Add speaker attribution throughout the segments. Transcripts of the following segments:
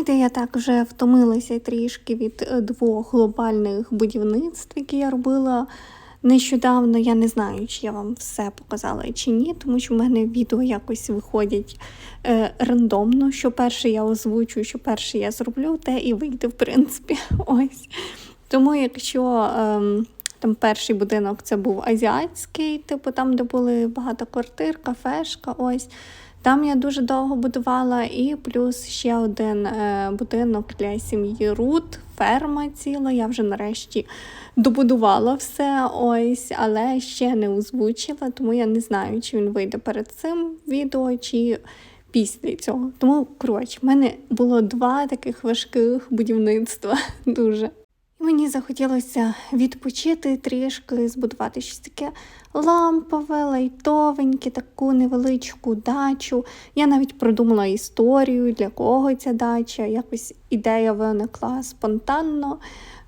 Speaker 1: Знаєте, я так вже втомилася трішки від е, двох глобальних будівництв, які я робила нещодавно. Я не знаю, чи я вам все показала чи ні, тому що в мене відео якось виходять е, рандомно. Що перше я озвучу, що перше я зроблю, те і вийде, в принципі. Ось. Тому якщо. Е, там перший будинок це був азіатський, типу там, де були багато квартир, кафешка. ось. Там я дуже довго будувала, і плюс ще один е, будинок для сім'ї Рут, ферма ціла. Я вже нарешті добудувала все, ось, але ще не озвучила, тому я не знаю, чи він вийде перед цим відео, чи після цього. Тому, коротше, в мене було два таких важких будівництва дуже. Мені захотілося відпочити трішки, збудувати щось таке лампове, лайтовеньке, таку невеличку дачу. Я навіть продумала історію, для кого ця дача. Якось ідея виникла спонтанно.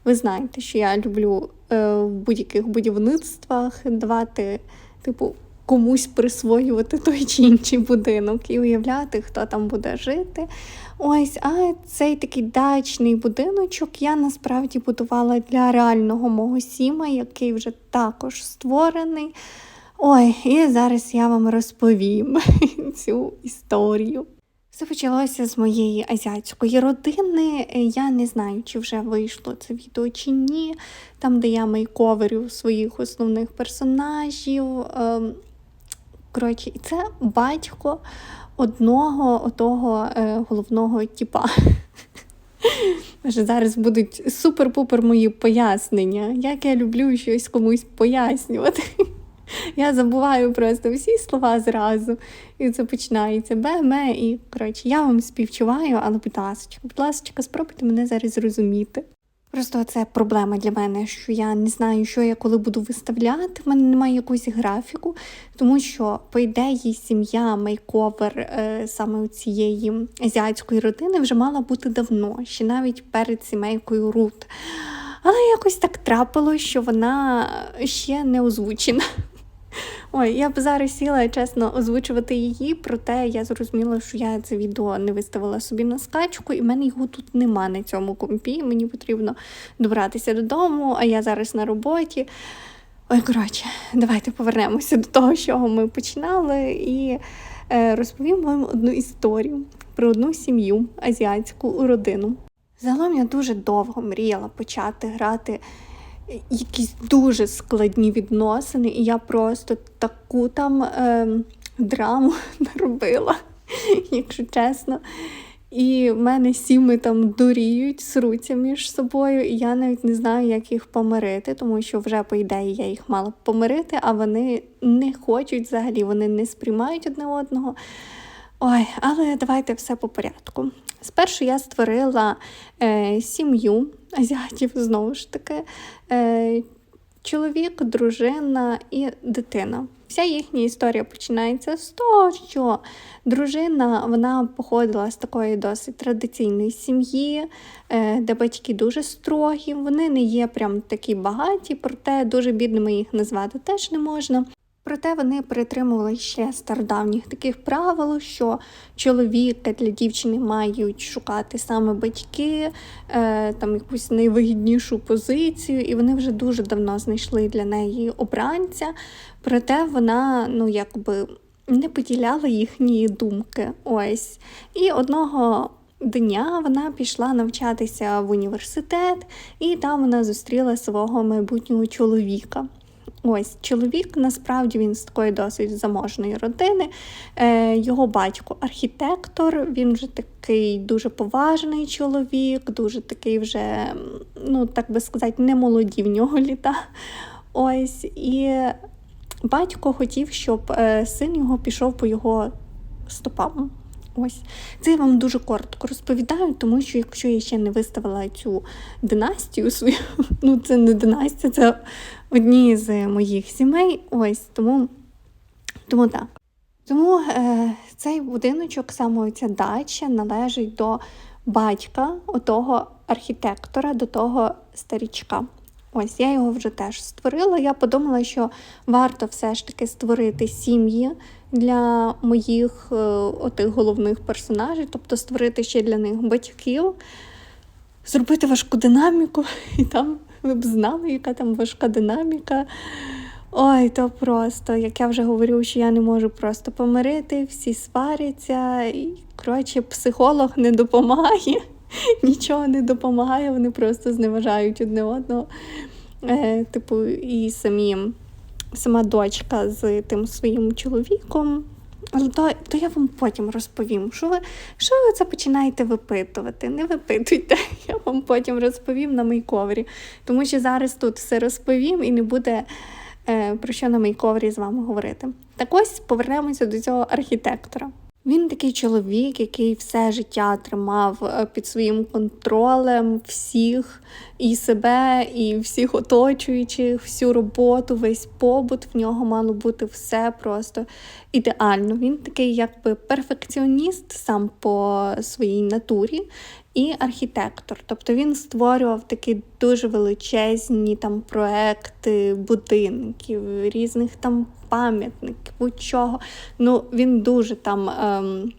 Speaker 1: Ви знаєте, що я люблю е, в будь-яких будівництвах давати, типу, комусь присвоювати той чи інший будинок і уявляти, хто там буде жити. Ось, а цей такий дачний будиночок я насправді будувала для реального мого сіма, який вже також створений. Ой, і зараз я вам розповім цю історію. Все почалося з моєї азіатської родини. Я не знаю, чи вже вийшло це відео чи ні. Там, де я мейковерю своїх основних персонажів. Коротше, і це батько одного отого е, головного тіпа. Зараз будуть супер-пупер мої пояснення, як я люблю щось комусь пояснювати. Я забуваю просто всі слова зразу. І це починається бе-ме, і коротше, я вам співчуваю, але будь ласка, будь ласка, спробуйте мене зараз зрозуміти. Просто це проблема для мене, що я не знаю, що я коли буду виставляти. В мене немає якогось графіку, тому що, по ідеї, сім'я, мейковер е, саме у цієї азіатської родини вже мала бути давно, ще навіть перед сімейкою Рут. Але якось так трапило, що вона ще не озвучена. Ой, я б зараз сіла чесно озвучувати її, проте я зрозуміла, що я це відео не виставила собі на скачку, і в мене його тут нема на цьому компі. Мені потрібно добратися додому, а я зараз на роботі. Ой, коротше, давайте повернемося до того, з чого ми починали, і е, розповім вам одну історію про одну сім'ю азіатську родину. Загалом я дуже довго мріяла почати грати якісь дуже складні відносини, і я просто таку там е, драму наробила, якщо чесно. І в мене сіми там дуріють, сруться між собою, і я навіть не знаю, як їх помирити, тому що вже, по ідеї, я їх мала б помирити, а вони не хочуть взагалі, вони не сприймають одне одного. Ой, але давайте все по порядку. Спершу я створила е, сім'ю азіатів, знову ж таки, е, чоловік, дружина і дитина. Вся їхня історія починається з того, що дружина вона походила з такої досить традиційної сім'ї, е, де батьки дуже строгі, вони не є прям такі багаті, проте дуже бідними їх назвати теж не можна. Проте вони притримували ще стародавніх таких правил, що чоловіка для дівчини мають шукати саме батьки, е, там якусь найвигіднішу позицію, і вони вже дуже давно знайшли для неї обранця. Проте вона, ну якби не поділяла їхні думки. Ось. І одного. Дня вона пішла навчатися в університет, і там вона зустріла свого майбутнього чоловіка. Ось чоловік насправді він з такої досить заможної родини. Е, Його батько архітектор, він вже такий дуже поважний чоловік, дуже такий вже, ну так би сказати, не молоді в нього літа. Ось і батько хотів, щоб е, син його пішов по його стопам. Ось це я вам дуже коротко розповідаю, тому що якщо я ще не виставила цю династію свою, ну це не династія, це одні з моїх сімей. Ось тому тому так. Тому е, цей будиночок, саме ця дача, належить до батька отого архітектора, до того старічка. Ось я його вже теж створила. Я подумала, що варто все ж таки створити сім'ї для моїх е, отих головних персонажів, тобто створити ще для них батьків, зробити важку динаміку, і там ви б знали, яка там важка динаміка. Ой, то просто, як я вже говорю, що я не можу просто помирити, всі сваряться. І, коротше, психолог не допомагає, нічого не допомагає, вони просто зневажають одне одного. Е, Типу, і самі, сама дочка з тим своїм чоловіком. Але то, то я вам потім розповім, що ви, що ви це починаєте випитувати? Не випитуйте, я вам потім розповім на мейковері. Тому що зараз тут все розповім і не буде е, про що на мейковері з вами говорити. Так ось повернемося до цього архітектора. Він такий чоловік, який все життя тримав е, під своїм контролем всіх і себе, і всіх оточуючих, всю роботу, весь побут. В нього мало бути все просто ідеально. Він такий, якби перфекціоніст сам по своїй натурі. І архітектор, тобто він створював такі дуже величезні там проекти будинків, різних там пам'ятників, будь-чого. Ну він дуже там ем,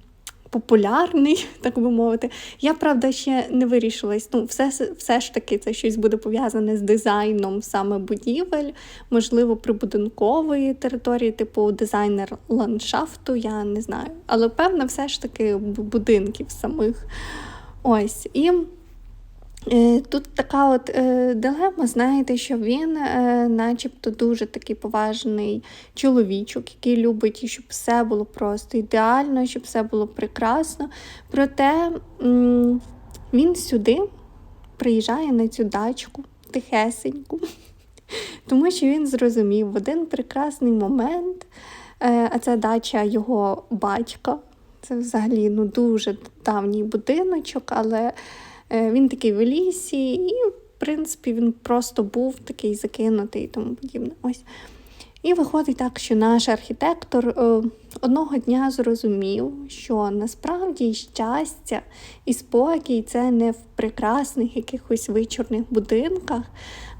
Speaker 1: популярний, так би мовити. Я правда ще не вирішилась. Ну, все, все ж таки, це щось буде пов'язане з дизайном саме будівель, можливо, прибудинкової території, типу дизайнер ландшафту, я не знаю. Але певно, все ж таки будинків самих. Ось і. Е, тут така от е, дилема, знаєте, що він, е, начебто, дуже такий поважний чоловічок, який любить, щоб все було просто ідеально, щоб все було прекрасно. Проте м він сюди приїжджає на цю дачку тихесеньку, тому що він зрозумів в один прекрасний момент, е, а це дача його батька. Це взагалі ну, дуже давній будиночок, але він такий в лісі, і, в принципі, він просто був такий закинутий і тому подібне. Ось. І виходить так, що наш архітектор е, одного дня зрозумів, що насправді щастя і спокій це не в прекрасних якихось вичорних будинках,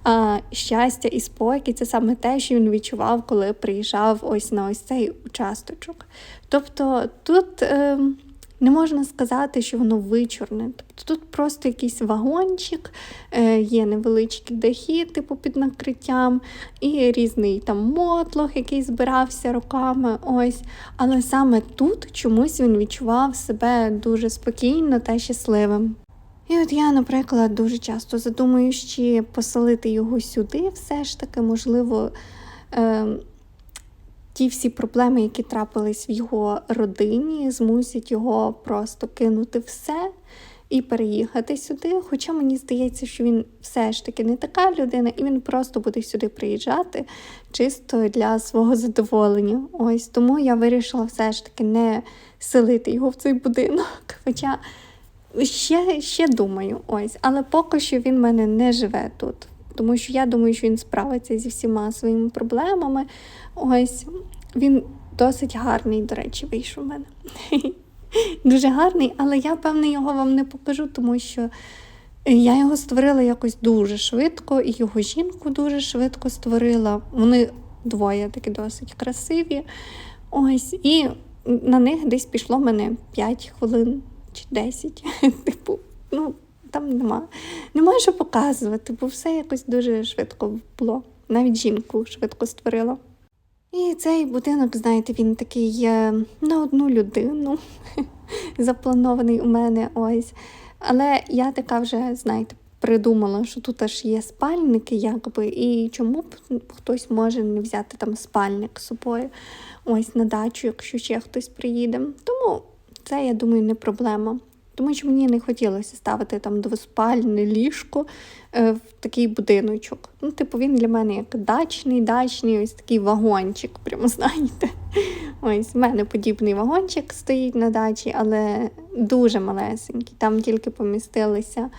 Speaker 1: а щастя і спокій це саме те, що він відчував, коли приїжджав ось на ось цей участочок. Тобто тут е, не можна сказати, що воно вичорне. Тобто Тут просто якийсь вагончик, е, є невеличкі дахи, типу під накриттям, і різний там мотлох, який збирався роками. ось. Але саме тут чомусь він відчував себе дуже спокійно та щасливим. І от я, наприклад, дуже часто задумую, чи поселити його сюди, все ж таки, можливо, е, ті всі проблеми, які трапились в його родині, змусять його просто кинути все і переїхати сюди. Хоча мені здається, що він все ж таки не така людина, і він просто буде сюди приїжджати чисто для свого задоволення. Ось тому я вирішила все ж таки не селити його в цей будинок. Хоча ще ще думаю, ось, але поки що він в мене не живе тут. Тому що я думаю, що він справиться зі всіма своїми проблемами. Ось він досить гарний, до речі, вийшов у мене. Дуже гарний, але я, певне, його вам не покажу, тому що я його створила якось дуже швидко, і його жінку дуже швидко створила. Вони двоє такі досить красиві. Ось, І на них десь пішло мене 5 хвилин чи 10. Типу, ну, там нема. Нема що показувати, бо все якось дуже швидко було. Навіть жінку швидко створила. І цей будинок, знаєте, він такий на одну людину запланований у мене ось. Але я така вже, знаєте, придумала, що тут аж є спальники, якби, і чому б хтось може не взяти там спальник з собою ось на дачу, якщо ще хтось приїде. Тому це, я думаю, не проблема. Тому що мені не хотілося ставити там двоспальне ліжко е, в такий будиночок. Ну, типу, він для мене як дачний, дачний, ось такий вагончик, прямо знаєте. Ось в мене подібний вагончик стоїть на дачі, але дуже малесенький. Там тільки помістилися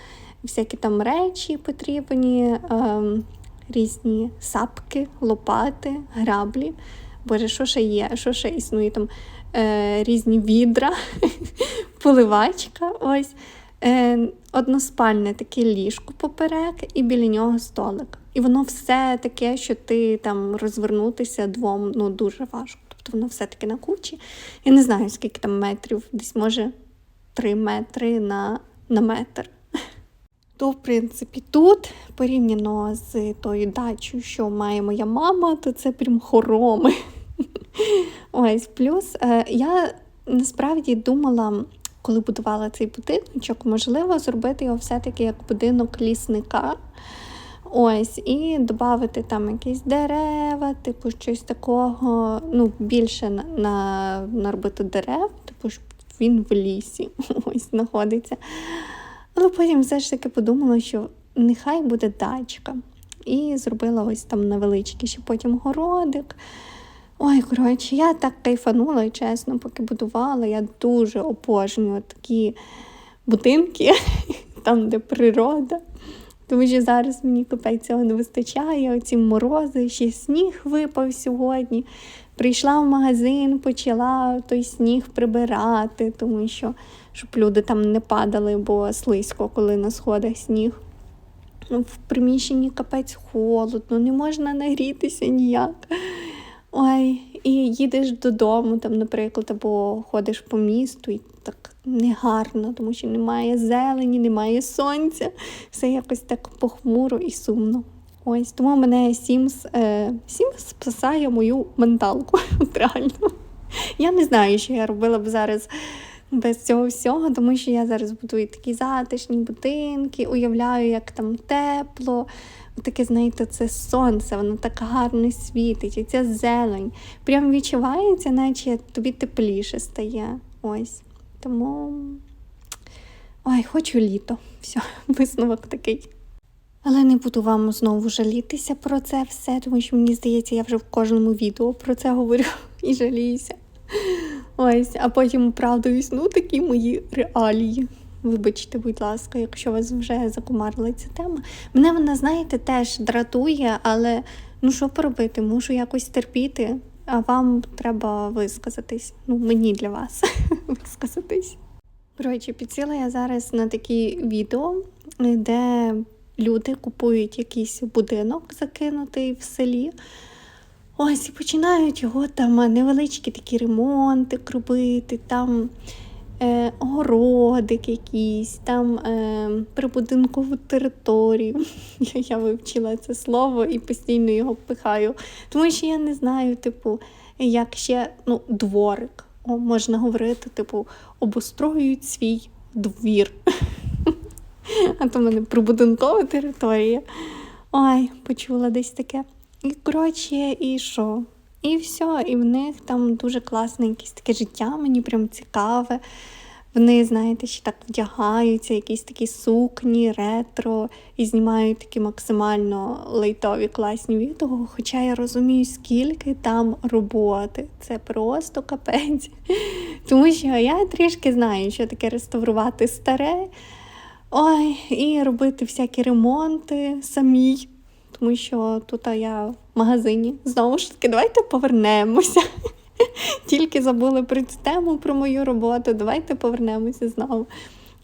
Speaker 1: всякі там речі потрібні, е, різні сапки, лопати, граблі. Боже, що ще є? Що ще існує там е, різні відра, поливачка. ось. Е, Односпальне таке ліжко поперек, і біля нього столик. І воно все таке, що ти там розвернутися двом ну, дуже важко. Тобто воно все таки на кучі. Я не знаю, скільки там метрів, десь може 3 метри на, на метр. То, в принципі, тут порівняно з тою дачею, що має моя мама, то це прям хороми. Ось плюс е, я насправді думала, коли будувала цей будиночок, можливо, зробити його все-таки як будинок лісника. Ось, і додати там якісь дерева, типу щось такого, ну, більше на, на, наробити дерев, типу, щоб він в лісі ось знаходиться. Але потім все ж таки подумала, що нехай буде дачка. І зробила ось там невеличкий ще потім городик. Ой, коротше, я так кайфанула, чесно, поки будувала. Я дуже обожнюю такі будинки, там, де природа. Тому що зараз мені капець цього не вистачає. Оці морози, ще сніг випав сьогодні. Прийшла в магазин, почала той сніг прибирати, тому що щоб люди там не падали, бо слизько, коли на сходах сніг. Ну, В приміщенні капець холодно, не можна нагрітися ніяк. Ой, і їдеш додому, там, наприклад, або ходиш по місту, і так негарно, тому що немає зелені, немає сонця. Все якось так похмуро і сумно. Ось тому мене Sims, е, Sims спасає мою менталку. От реально. Я не знаю, що я робила б зараз без цього всього, тому що я зараз будую такі затишні будинки, уявляю, як там тепло. Таке, знаєте, це сонце, воно так гарно світить, і ця зелень. Прям відчувається, наче тобі тепліше стає. Ось. Тому ой, хочу літо. Все, висновок такий. Але не буду вам знову жалітися про це все, тому що мені здається, я вже в кожному відео про це говорю і жаліюся. Ось, а потім оправдуюсь, ну такі мої реалії. Вибачте, будь ласка, якщо вас вже закумарила ця тема. Мене вона, знаєте, теж дратує, але ну що поробити, мушу якось терпіти, а вам треба висказатись. Ну, мені для вас висказатись. Коротше, підсіла я зараз на такі відео, де люди купують якийсь будинок закинутий в селі. Ось і починають його там невеличкі такі ремонти робити, там е, городик якийсь, там е, прибудинкову територію. Я, вивчила це слово і постійно його пихаю. Тому що я не знаю, типу, як ще ну, дворик. О, можна говорити, типу, обустроюють свій двір. А то в мене прибудинкова територія. Ой, почула десь таке. І коротше, і що? І все, і в них там дуже класне якесь таке життя, мені прям цікаве. Вони, знаєте, ще так вдягаються, якісь такі сукні, ретро, і знімають такі максимально лейтові класні відео. Хоча я розумію, скільки там роботи. Це просто капець. Тому що я трішки знаю, що таке реставрувати старе. Ой, і робити всякі ремонти самій. Тому що тут я в магазині. Знову ж таки, давайте повернемося. Тільки забули про цю тему, про мою роботу. Давайте повернемося знову.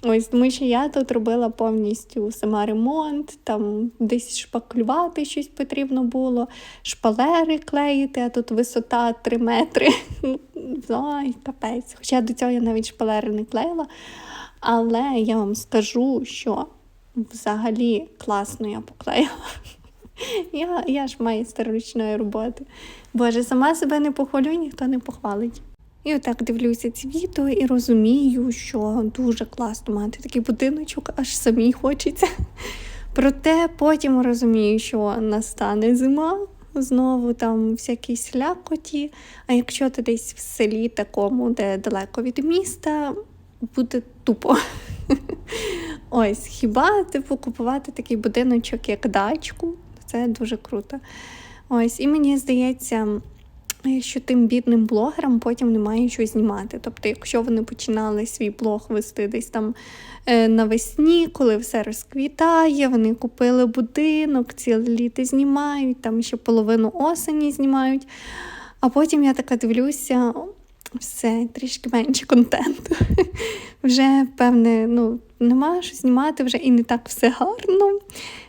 Speaker 1: Ось, тому що я тут робила повністю сама ремонт, там десь шпаклювати щось потрібно було, шпалери клеїти, а тут висота 3 метри. Ой, капець. Хоча до цього я навіть шпалери не клеїла. Але я вам скажу, що взагалі класно я поклеїла. Я я ж майстер ручної роботи. Боже, сама себе не похвалю, ніхто не похвалить. І отак дивлюся ці відео і розумію, що дуже класно мати такий будиночок, аж самій хочеться. Проте потім розумію, що настане зима, знову там всякі слякоті. А якщо ти десь в селі такому, де далеко від міста, буде тупо. Ось, хіба типу купувати такий будиночок, як дачку, це дуже круто. Ось, і мені здається, що тим бідним блогерам потім немає що знімати. Тобто, якщо вони починали свій блог вести десь там е, навесні, коли все розквітає, вони купили будинок, ціле літо знімають, там ще половину осені знімають. А потім я така дивлюся, все трішки менше контенту. Вже, певне, ну, нема що знімати, вже і не так все гарно,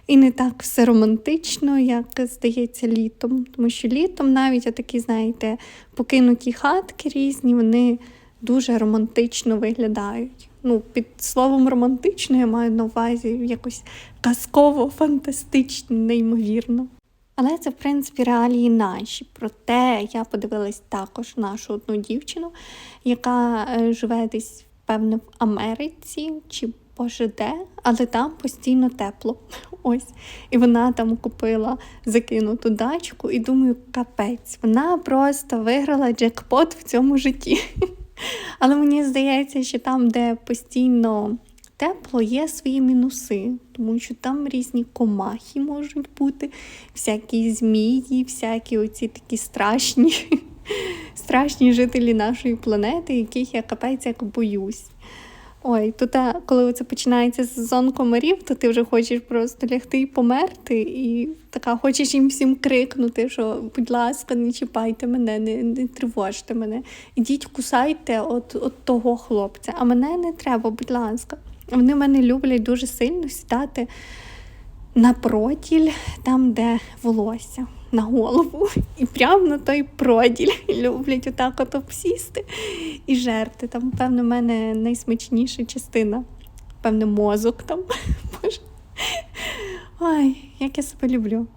Speaker 1: і не так все романтично, як здається, літом. Тому що літом навіть такі, знаєте, покинуті хатки різні, вони дуже романтично виглядають. Ну, під словом романтично я маю на увазі якось казково, фантастично, неймовірно. Але це, в принципі, реалії наші. Проте я подивилась також нашу одну дівчину, яка е, живе десь, певно, в Америці чи боже де, але там постійно тепло. Ось. І вона там купила закинуту дачку, і думаю, капець, вона просто виграла джекпот в цьому житті. Але мені здається, що там, де постійно тепло, є свої мінуси, тому що там різні комахи можуть бути, всякі змії, всякі оці такі страшні, страшні жителі нашої планети, яких я капець як боюсь. Ой, то та, коли це починається сезон комарів, то ти вже хочеш просто лягти і померти, і така хочеш їм всім крикнути, що, будь ласка, не чіпайте мене, не, не тривожте мене. Ідіть, кусайте от, от того хлопця. А мене не треба, будь ласка. Вони мене люблять дуже сильно сідати на проділь, там, де волосся, на голову. І прямо на той проділь люблять отак от обсісти і жерти. Там, певно, в мене найсмачніша частина, певно, мозок там. Боже. Ой, як я себе люблю.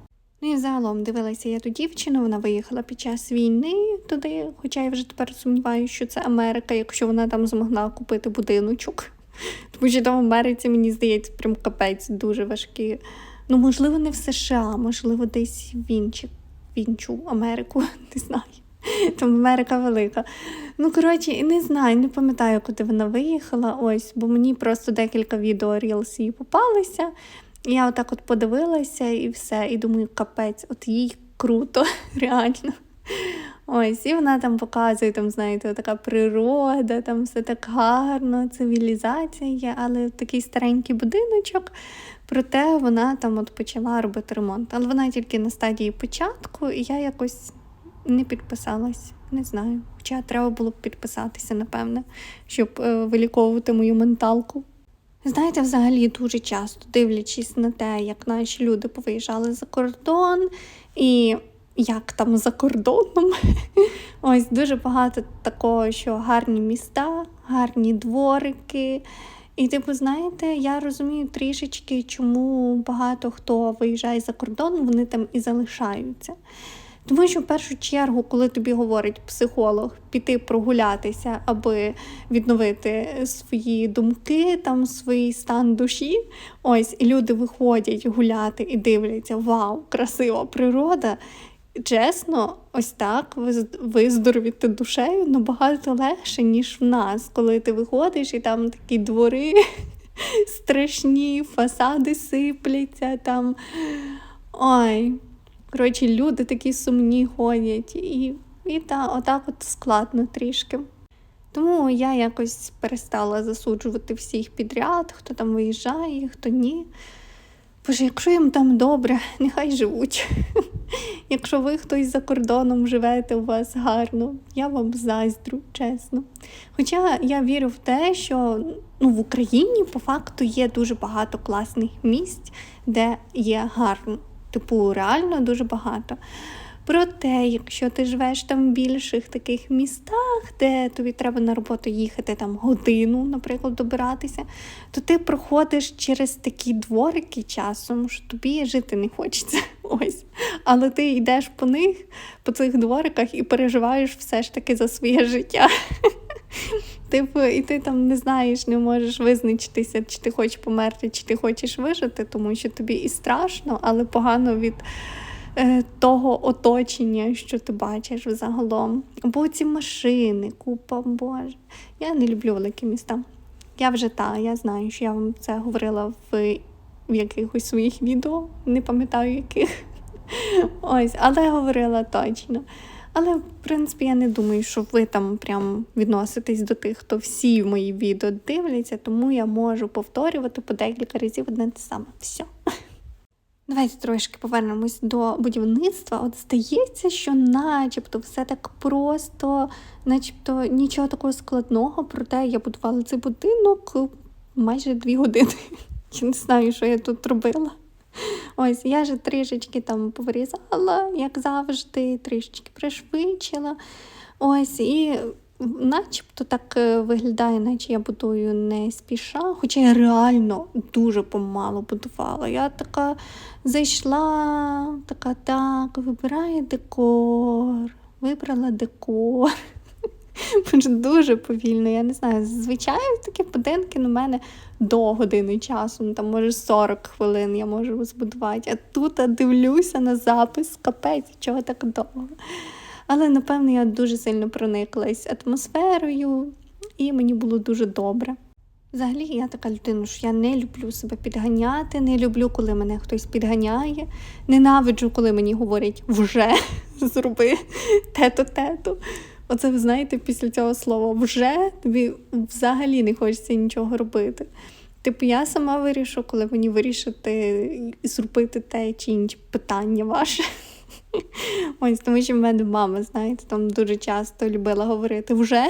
Speaker 1: Ну і загалом дивилася я ту дівчину, вона виїхала під час війни туди, хоча я вже тепер сумніваюся, що це Америка, якщо вона там змогла купити будиночок. Тому що там в Америці, мені здається, прям капець дуже важкі. Ну, можливо, не в США, можливо, десь в іншу, в іншу Америку, не знаю. Там Америка велика. Ну, коротше, не знаю, не пам'ятаю, куди вона виїхала. Ось, бо мені просто декілька відео Reels їй попалися. Я отак от подивилася і все. І думаю, капець, от їй круто, реально. Ось, і вона там показує, там, знаєте, така природа, там все так гарно, цивілізація є, але такий старенький будиночок. Проте вона там от почала робити ремонт. Але вона тільки на стадії початку, і я якось не підписалась, не знаю. Хоча треба було б підписатися, напевне, щоб е, виліковувати мою менталку. Знаєте, взагалі дуже часто дивлячись на те, як наші люди повиїжджали за кордон і як там за кордоном. Ось дуже багато такого, що гарні міста, гарні дворики. І, типу, знаєте, я розумію трішечки, чому багато хто виїжджає за кордон, вони там і залишаються. Тому що в першу чергу, коли тобі говорить психолог піти прогулятися, аби відновити свої думки, там свій стан душі, ось і люди виходять гуляти і дивляться, вау, красива природа. Чесно, ось так виздоровіти душею набагато легше, ніж в нас, коли ти виходиш і там такі двори страшні, фасади сипляться там. Ой, коротше, люди такі сумні ходять. І і та, отак от складно трішки. Тому я якось перестала засуджувати всіх підряд, хто там виїжджає, хто ні. Боже, якщо їм там добре, нехай живуть. Якщо ви хтось за кордоном живете у вас гарно, я вам заздрю, чесно. Хоча я вірю в те, що ну, в Україні по факту є дуже багато класних місць, де є гарно. Типу, реально дуже багато. Проте, якщо ти живеш там в більших таких містах, де тобі треба на роботу їхати там годину, наприклад, добиратися, то ти проходиш через такі дворики часом, що тобі жити не хочеться. Ось. Але ти йдеш по них, по цих двориках і переживаєш все ж таки за своє життя. Типу, і ти там не знаєш, не можеш визначитися, чи ти хочеш померти, чи ти хочеш вижити, тому що тобі і страшно, але погано від. Е, того оточення, що ти бачиш взагалом. Бо ці машини, купа Боже. Я не люблю великі міста. Я вже та, я знаю, що я вам це говорила в в якихось своїх відео, не пам'ятаю яких. Ось, але говорила точно. Але, в принципі, я не думаю, що ви там прям відноситесь до тих, хто всі мої відео дивляться, тому я можу повторювати по декілька разів одне те саме. Все. Давайте трошки повернемось до будівництва. От здається, що начебто все так просто, начебто нічого такого складного, проте я будувала цей будинок майже дві години. Я не знаю, що я тут робила. Ось я ж трішечки там повирізала, як завжди, трішечки пришвидшила. Ось і начебто так е, виглядає, наче я будую не спіша, хоча я реально дуже помало будувала. Я така зайшла, така так, вибираю декор, вибрала декор. Дуже повільно, я не знаю. Звичайно, такі будинки на мене до години часу, ну там може 40 хвилин я можу збудувати. А тут дивлюся на запис, капець, чого так довго. Але, напевно, я дуже сильно прониклась атмосферою, і мені було дуже добре. Взагалі, я така людина, що я не люблю себе підганяти, не люблю, коли мене хтось підганяє. Ненавиджу, коли мені говорять вже зроби тето-тето. Оце, ви знаєте, після цього слова вже тобі взагалі не хочеться нічого робити. Типу, я сама вирішу, коли мені вирішити зробити те чи інше питання ваше. Ось, тому що в мене мама, знаєте, там дуже часто любила говорити вже.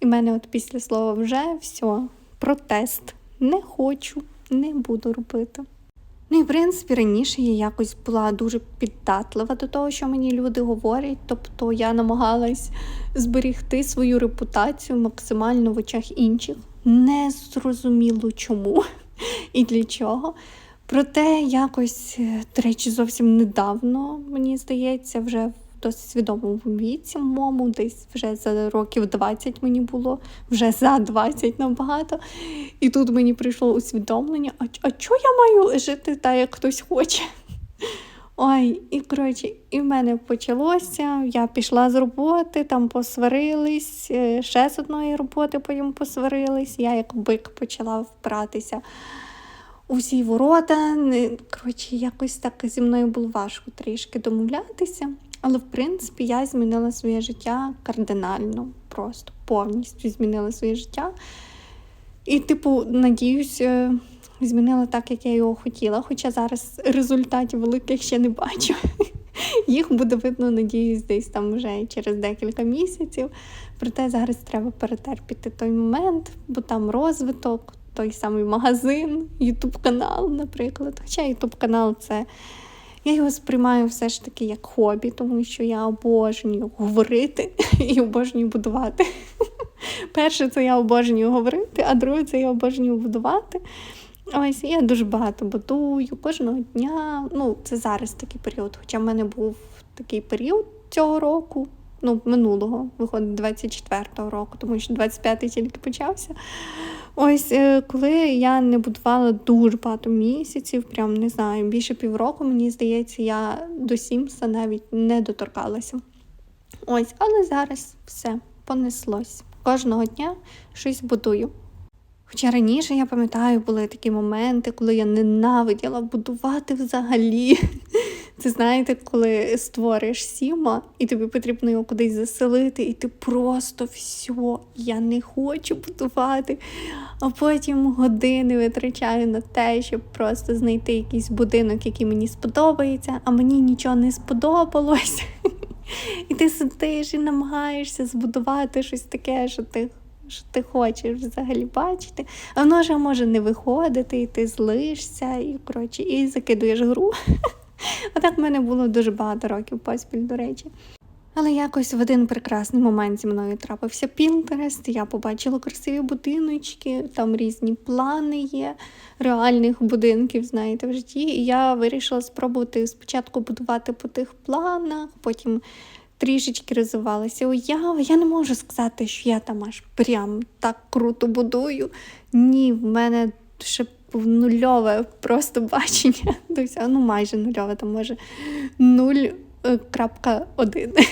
Speaker 1: І в мене от після слова вже все, протест. Не хочу, не буду робити. Ну і в принципі раніше я якось була дуже піддатлива до того, що мені люди говорять. Тобто я намагалась зберігти свою репутацію максимально в очах інших. Не зрозуміло чому і для чого. Проте якось, до речі, зовсім недавно, мені здається, вже в досить свідомому віці моєму, десь вже за років 20 мені було, вже за 20 набагато. І тут мені прийшло усвідомлення, а, а чого я маю жити так, як хтось хоче? Ой, і коротше, і в мене почалося. Я пішла з роботи, там посварились, е, ще з одної роботи потім посварились. Я як бик почала впратися усі ворота. Коротше, якось так зі мною було важко трішки домовлятися. Але, в принципі, я змінила своє життя кардинально, просто повністю змінила своє життя. І, типу, надіюсь, е, змінила так, як я його хотіла. Хоча зараз результатів великих ще не бачу. Їх буде видно, надіюсь, десь там вже через декілька місяців. Проте зараз треба перетерпіти той момент, бо там розвиток, той самий магазин, Ютуб канал, наприклад. Хоча Ютуб канал це. Я його сприймаю все ж таки як хобі, тому що я обожнюю говорити і обожнюю будувати. Перше, це я обожнюю говорити, а друге, це я обожнюю будувати. Ось я дуже багато будую кожного дня. Ну, це зараз такий період. Хоча в мене був такий період цього року, ну, минулого, виходить, 24-го року, тому що 25-й тільки почався. Ось е, коли я не будувала дуже багато місяців, прям не знаю, більше півроку, мені здається, я до Сімса навіть не доторкалася. Ось, але зараз все понеслось. Кожного дня щось будую. Хоча раніше, я пам'ятаю, були такі моменти, коли я ненавиділа будувати взагалі. Це знаєте, коли створиш сіма, і тобі потрібно його кудись заселити, і ти просто все, я не хочу будувати. А потім години витрачаю на те, щоб просто знайти якийсь будинок, який мені сподобається, а мені нічого не сподобалось. І ти сидиш і намагаєшся збудувати щось таке, що ти що ти хочеш взагалі бачити. А воно ж може не виходити, і ти злишся, і коротше, і закидуєш гру. Отак в мене було дуже багато років поспіль, до речі. Але якось в один прекрасний момент зі мною трапився Пінтерест, я побачила красиві будиночки, там різні плани є, реальних будинків, знаєте, в житті. І я вирішила спробувати спочатку будувати по тих планах, потім трішечки розвивалася уява. Я не можу сказати, що я там аж прям так круто будую. Ні, в мене ще нульове просто бачення. Ну майже нульове, там може 0,1 е,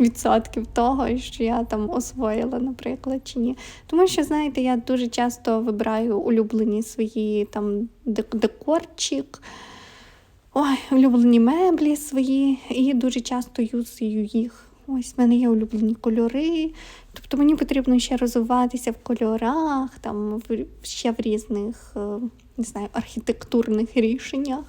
Speaker 1: відсотків того, що я там освоїла, наприклад, чи ні. Тому що, знаєте, я дуже часто вибираю улюблені свої там декорчик. Ой, улюблені меблі свої, і дуже часто юзую їх Ось в мене є улюблені кольори. Тобто мені потрібно ще розвиватися в кольорах, там ще в різних е, не знаю, архітектурних рішеннях.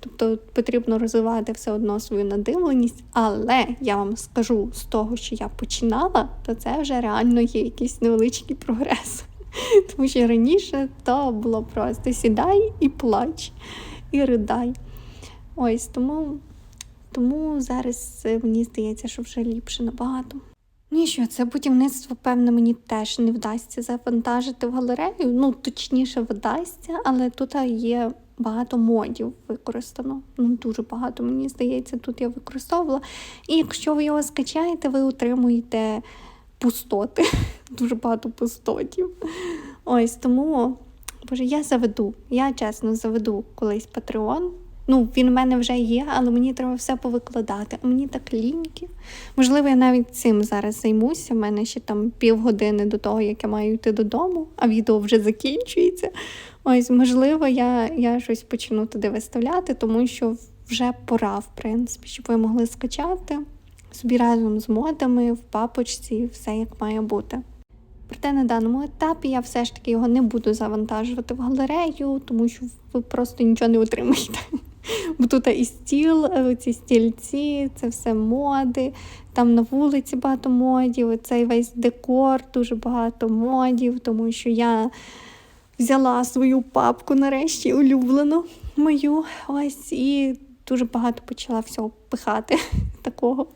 Speaker 1: Тобто потрібно розвивати все одно свою надивленість, але я вам скажу з того, що я починала, то це вже реально є якийсь невеличкий прогрес. Тому що раніше то було просто сідай і плач, і ридай. Ось тому, тому зараз е, мені здається, що вже ліпше набагато. Ну і що, це будівництво, певно, мені теж не вдасться завантажити в галерею. Ну, точніше, вдасться, але тут є багато модів використано. Ну, дуже багато, мені здається, тут я використовувала. І якщо ви його скачаєте, ви отримуєте пустоти. Дуже багато пустотів. Ось тому, боже, я заведу. Я чесно заведу колись Patreon. Ну, він в мене вже є, але мені треба все повикладати. А мені так ліньки. Можливо, я навіть цим зараз займуся. У мене ще там півгодини до того, як я маю йти додому, а відео вже закінчується. Ось, можливо, я, я щось почну туди виставляти, тому що вже пора, в принципі, щоб ви могли скачати собі разом з модами в папочці, все як має бути. Проте на даному етапі я все ж таки його не буду завантажувати в галерею, тому що ви просто нічого не отримаєте. Бо тут і стіл, е, ці стільці, це все моди, там на вулиці багато модів, цей весь декор, дуже багато модів, тому що я взяла свою папку нарешті улюблену мою. Ось і дуже багато почала всього пихати такого.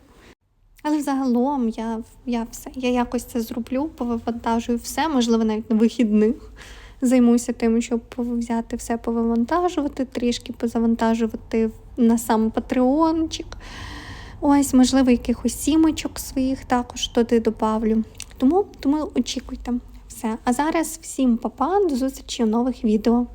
Speaker 1: Але взагалом я, я все, я якось це зроблю, повивантажую все, можливо, навіть на вихідних. Займуся тим, щоб взяти все повивантажувати, трішки позавантажувати на сам патреончик. Ось, можливо, якихось сімочок своїх також туди добавлю. Тому, тому очікуйте все. А зараз всім па-па, до зустрічі у нових відео.